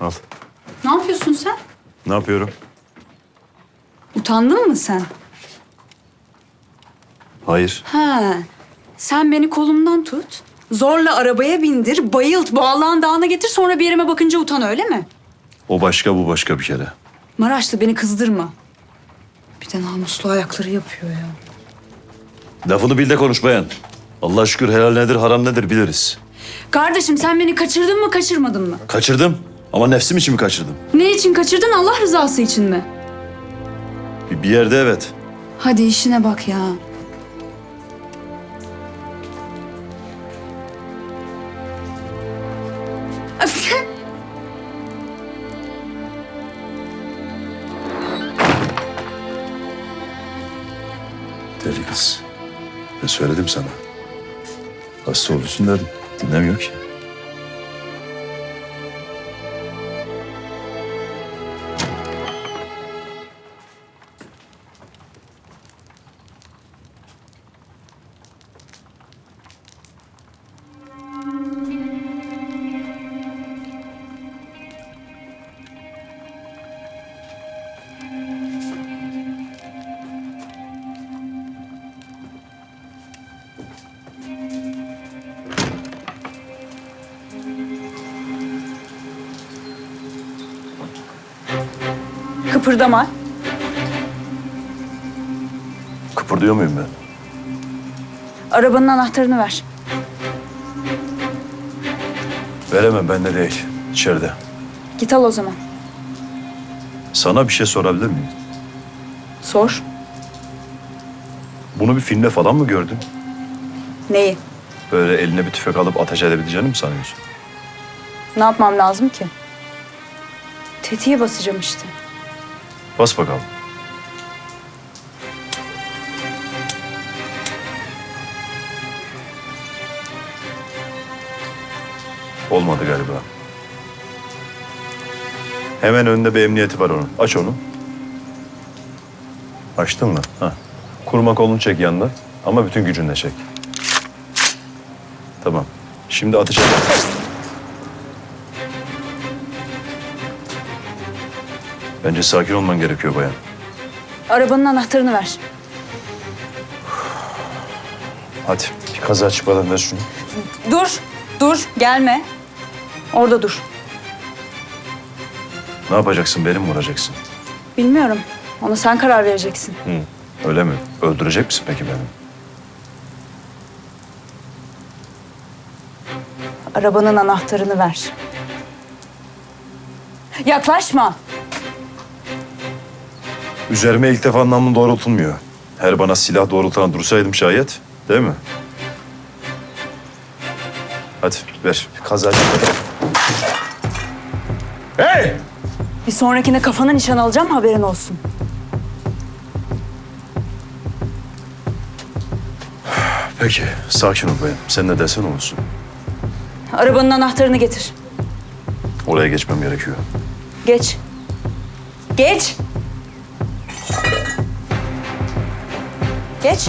Al. Ne yapıyorsun sen? Ne yapıyorum? Utandın mı sen? Hayır. Ha. Sen beni kolumdan tut. Zorla arabaya bindir, bayılt, Boğalan Dağı'na getir sonra bir yerime bakınca utan öyle mi? O başka bu başka bir kere. Maraşlı beni kızdırma. Bir de namuslu ayakları yapıyor ya. Lafını bil de konuş bayan. Allah şükür helal nedir haram nedir biliriz. Kardeşim sen beni kaçırdın mı kaçırmadın mı? Kaçırdım ama nefsim için mi kaçırdım? Ne için kaçırdın Allah rızası için mi? Bir, bir yerde evet. Hadi işine bak ya. Deli kız. Ben söyledim sana. Hasta olursun dedim. Dinlemiyor ki. Kıpırdama. Kıpırdıyor muyum ben? Arabanın anahtarını ver. Veremem bende değil. İçeride. Git al o zaman. Sana bir şey sorabilir miyim? Sor. Bunu bir filmde falan mı gördün? Neyi? Böyle eline bir tüfek alıp ateş edebileceğini mi sanıyorsun? Ne yapmam lazım ki? Tetiğe basacağım işte. Bas bakalım. Olmadı galiba. Hemen önünde bir emniyeti var onun. Aç onu. Açtın mı? Hah. Kurma kolunu çek yanına. Ama bütün gücünle çek. Tamam. Şimdi ateş et. Bence sakin olman gerekiyor bayan. Arabanın anahtarını ver. Hadi bir kaza çıkmadan ver şunu. Dur, dur, gelme. Orada dur. Ne yapacaksın? Beni mi vuracaksın? Bilmiyorum. Ona sen karar vereceksin. Hı. Öyle mi? Öldürecek misin peki beni? Arabanın anahtarını ver. Yaklaşma. Üzerime ilk defa namlum doğrultulmuyor. Her bana silah doğrultan dursaydım şayet. Değil mi? Hadi ver. Kaza. Hey! Bir sonrakine kafana nişan alacağım haberin olsun. Peki. Sakin ol bayan. Sen ne dersen olsun. Arabanın anahtarını getir. Oraya geçmem gerekiyor. Geç. Geç. Geç.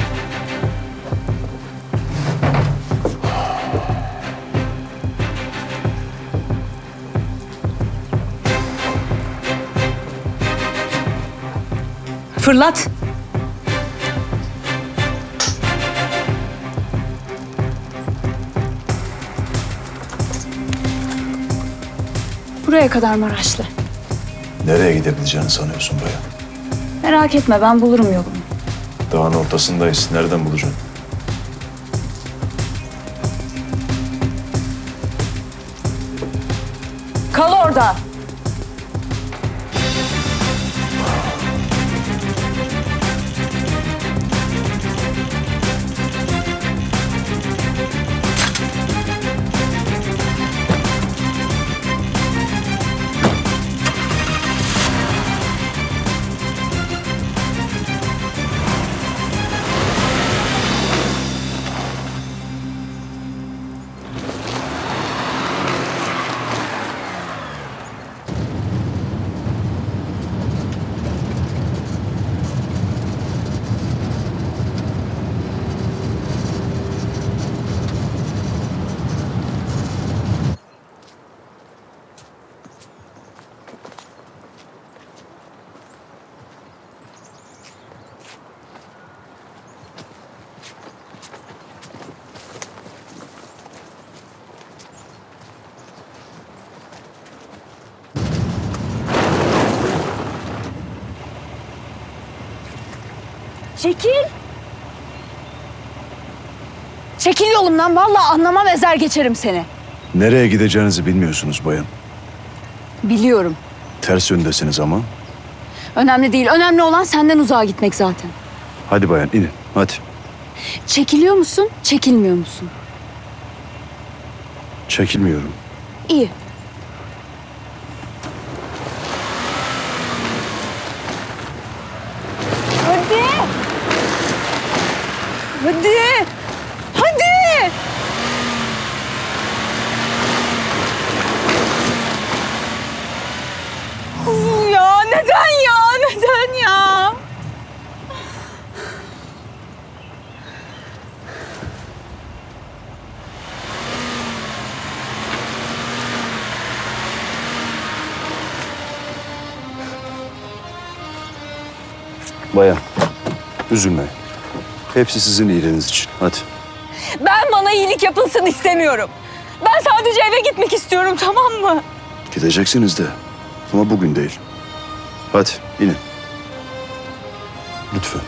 Fırlat. Buraya kadar Maraşlı. Nereye gidebileceğini sanıyorsun bayan? Merak etme ben bulurum yolumu. Dağın ortasındayız. Nereden bulacaksın? Kal orada. Çekil. Çekil yolumdan. Vallahi anlamam ezer geçerim seni. Nereye gideceğinizi bilmiyorsunuz bayan. Biliyorum. Ters yöndesiniz ama. Önemli değil. Önemli olan senden uzağa gitmek zaten. Hadi bayan inin hadi. Çekiliyor musun, çekilmiyor musun? Çekilmiyorum. İyi. Hadi. Hadi. Hadi. Uf ya neden ya? Neden ya? Bayan üzülme. Hepsi sizin iyiliğiniz için. Hadi. Ben bana iyilik yapılsın istemiyorum. Ben sadece eve gitmek istiyorum tamam mı? Gideceksiniz de. Ama bugün değil. Hadi inin. Lütfen.